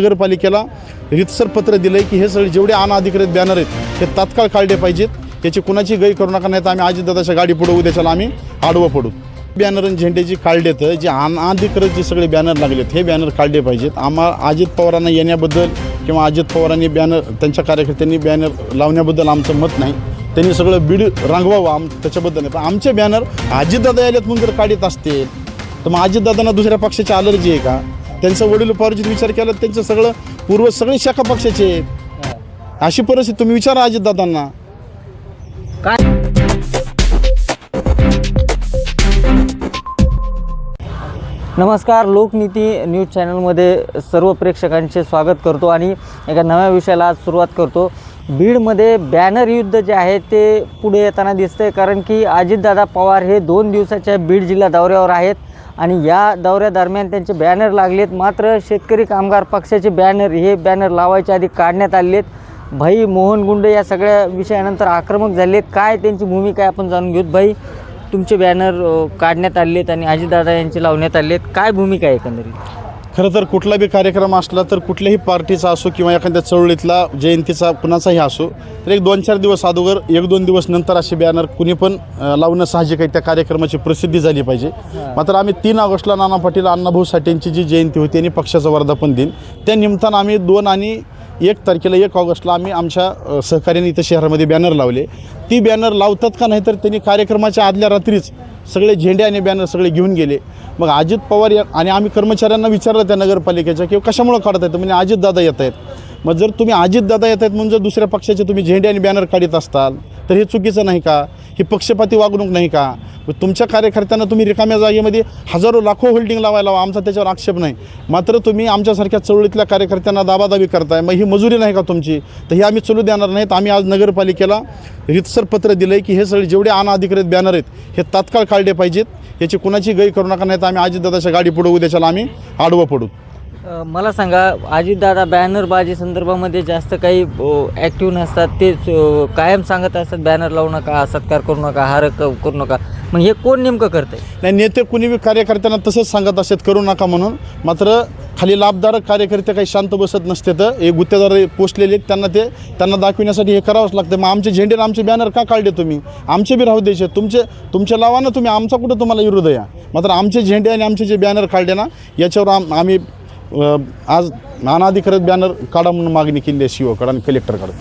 नगरपालिकेला रितसर पत्र दिलंय की हे सगळे जेवढे अनाधिकृत बॅनर आहेत हे तात्काळ काढले पाहिजेत. याची कुणाची गैर करू नका नाही तर आम्ही अजितदादाच्या गाडी पुढं उद्याच्याला आम्ही आडवं पडू. बॅनर आणि झेंडे जी काढलेत जे अनाधिकृत जे सगळे बॅनर लागलेत हे बॅनर काढले पाहिजेत. आम्हा अजित पवारांना येण्याबद्दल किंवा अजित पवारांनी बॅनर त्यांच्या कार्यकर्त्यांनी बॅनर लावण्याबद्दल आमचं मत नाही. त्यांनी सगळं बीड रंगवावं आम त्याच्याबद्दल नाही. पण आमचे बॅनर अजितदादा यायलेत म्हणून जर काढत असतील तर मग अजितदादांना दुसऱ्या पक्षाची अलर्जी आहे का? त्यांचं वडील उपराजित विचार केला त्यांचं सगळं पूर्व सगळी शाखा पक्षाचे आहेत. अशी परिस्थिती तुम्ही विचारा अजितदादांना काय नमस्कार लोकनीती न्यूज चॅनलमध्ये सर्व प्रेक्षकांचे स्वागत करतो आणि एका नव्या विषयाला आज सुरुवात करतो. बीडमध्ये बॅनर युद्ध जे आहे ते पुढे येताना दिसतंय कारण की अजितदादा पवार हे दोन दिवसाच्या बीड जिल्हा दौऱ्यावर आहेत. आणि या दौऱ्यादरम्यान त्यांचे बॅनर लागलेत. मात्र शेतकरी कामगार पक्षाचे बॅनर हे बॅनर लावायच्या आधी काढण्यात आलेत. भाई मोहन गुंडे या सगळ्या विषयानंतर आक्रमक झालेत. काय त्यांची भूमिका आहे आपण जाणून घेऊत. भाई तुमचे बॅनर काढण्यात आलेत आणि अजितदादा यांचे लावण्यात आलेत. काय भूमिका आहे एकंदरीत? खरं तर कुठला बी कार्यक्रम असला तर कुठल्याही पार्टीचा असो किंवा एखाद्या चळवळीतला जयंतीचा कुणाचाही असो तर एक दोन चार दिवस अगोदर एक दोन दिवस नंतर असे बॅनर कुणी पण लावणं साहजिक आहे त्या कार्यक्रमाची प्रसिद्धी झाली पाहिजे. मात्र आम्ही तीन ऑगस्टला नाना पाटील अण्णाभाऊ साठेंची जी जयंती होती आणि पक्षाचा वर्धापन दिन त्या निमित्तानं आम्ही दोन आणि एक तारखेला एक ऑगस्टला आम्ही आमच्या सहकार्याने इथं शहरामध्ये बॅनर लावले. ती बॅनर लावतात का नाही तर त्यांनी कार्यक्रमाच्या आदल्या रात्रीच सगळे झेंडे आणि बॅनर सगळे घेऊन गेले. मग अजित पवार या आणि आम्ही कर्मचाऱ्यांना विचारलं त्या नगरपालिकेच्या की कशामुळं काढत आहेत? म्हणजे अजितदादा येत आहेत. मग जर तुम्ही अजितदादा येत आहेत म्हणून जर दुसऱ्या पक्षाचे तुम्ही झेंडे आणि बॅनर काढत असताल तर हे चुकीचं नाही का? ही पक्षपाती वागणूक नाही का? मग तुमच्या कार्यकर्त्यांना तुम्ही रिकाम्या जागेमध्ये हजारो लाखो होल्डिंग लावायला हवा आमचा त्याच्यावर आक्षेप नाही. मात्र तुम्ही आमच्यासारख्या चळवळीतल्या कार्यकर्त्यांना दाबादाबी करताय. मग ही मजुरी नाही का तुमची? तर हे आम्ही चलू देणार नाहीत. आम्ही आज नगरपालिकेला रितसर पत्र दिलं आहे की हे सगळे जेवढे अनाधिकृत बॅनर आहेत हे तात्काळ काढले पाहिजेत. याची कुणाची गैर करू नका नाही तर आम्ही अजितदादाच्या गाडी पुढं उद्याच्याला आम्ही आडवं पडू. मला सांगा अजितदादा बॅनरबाजी संदर्भामध्ये जास्त काही ॲक्टिव्ह नसतात ते कायम सांगत असतात बॅनर लावू नका सत्कार करू नका हार करू नका. मग हे कोण नेमकं करतं नाही नेते कुणी बी कार्यकर्त्यांना तसंच सांगत असतात करू नका म्हणून. मात्र खाली लाभदारक कार्यकर्ते काही शांत बसत नसते तर हे गुत्तेदार पोचलेले त्यांना ते त्यांना दाखविण्यासाठी हे करावंच लागतं. मग आमचे झेंडे आमचे बॅनर का काढले तुम्ही? आमचे बी राहू द्यायचे. तुमचे तुमच्या लावा ना तुम्ही आमचा कुठं तुम्हाला विरोध या मात्र आमचे झेंडे आणि आमचे जे बॅनर काढले ना याच्यावर आम आम्ही आज अनाधिकृत बॅनर काढा म्हणून मागणी केली आहे सीओकडं आणि कलेक्टरकडं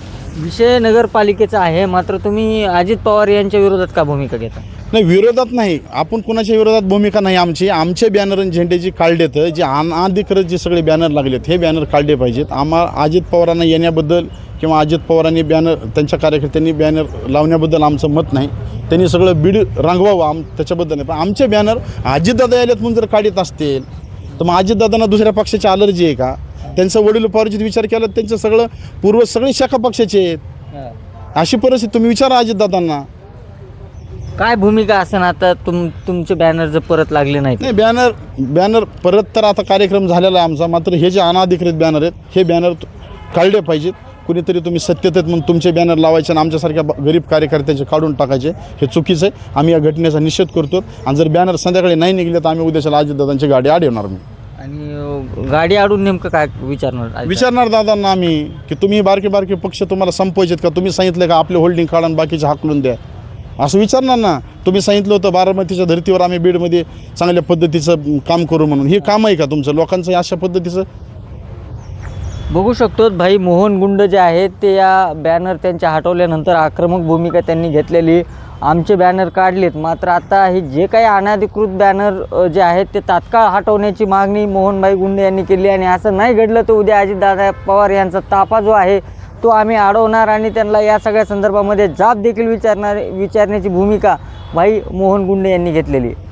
विषय नगरपालिकेचा आहे मात्र तुम्ही अजित पवार यांच्या विरोधात का भूमिका घेता? नाही विरोधात नाही. आपण कोणाच्या विरोधात भूमिका नाही आमची. आमचे बॅनर आणि झेंडे जे काढलेत जे अनाधिकृत जे सगळे बॅनर लागलेत हे बॅनर काढले पाहिजेत. आम्हा अजित पवारांना येण्याबद्दल किंवा अजित पवारांनी बॅनर त्यांच्या कार्यकर्त्यांनी बॅनर लावण्याबद्दल आमचं मत नाही. त्यांनी सगळं बीड रंगवावं आम त्याच्याबद्दल नाही. पण आमचे बॅनर अजितदादा यायलेत म्हणून जर काढत असतील तर मग अजितदादांना दुसऱ्या पक्षाची अलर्जी आहे का? त्यांचं वडील उपराजित विचार केला त्यांचं सगळं पूर्व सगळी शाखा पक्षाचे आहेत. अशी परिस्थिती तुम्ही विचारा अजितदादांना. काय भूमिका असेल आता? तुम तुमचे बॅनर जर परत लागले नाहीत. नाही बॅनर बॅनर परत तर आता कार्यक्रम झालेला आहे आमचा. मात्र हे जे अनाधिकृत बॅनर आहेत हे बॅनर काढले पाहिजेत. कुणीतरी तुम्ही सत्यतेत म्हणून तुमचे बॅनर लावायचे आणि आमच्यासारख्या गरीब कार्यकर्त्याचे काढून टाकायचे हे चुकीचं आहे. आम्ही या घटनेचा निषेध करतो आणि जर बॅनर संध्याकाळी नाही निघले तर आम्ही उद्याच्याला अजितदादांची गाडी आड येणार मी आणि गाडी आडून नेमकं काय विचारणार विचारणार दादांना आम्ही की तुम्ही बारके बारके पक्ष तुम्हाला संपवायचेत का? तुम्ही सांगितलं का आपले होल्डिंग काढा आणि बाकीचे हाकलून द्या? असं विचारणार ना. तुम्ही सांगितलं होतं बारामतीच्या धर्तीवर आम्ही बीडमध्ये चांगल्या पद्धतीचं काम करू म्हणून. हे काम आहे का तुमचं? लोकांचं अशा पद्धतीचं? बघू शकतो भाई मोहन गुंड जे आहेत ते या बॅनर त्यांच्या हटवल्यानंतर आक्रमक भूमिका त्यांनी घेतलेली आमचे बॅनर काढलेत मात्र आता हे जे काही अनाधिकृत बॅनर जे आहेत ते तात्काळ हटवण्याची मागणी मोहनभाई गुंडे यांनी केली आणि असं नाही घडलं तर उद्या अजितदादा पवार यांचा ताफा जो आहे तो आम्ही अडवणार आणि त्यांना या सगळ्या संदर्भामध्ये जाब देखील विचारणार विचारण्याची भूमिका भाई मोहन गुंडे यांनी घेतलेली आहे.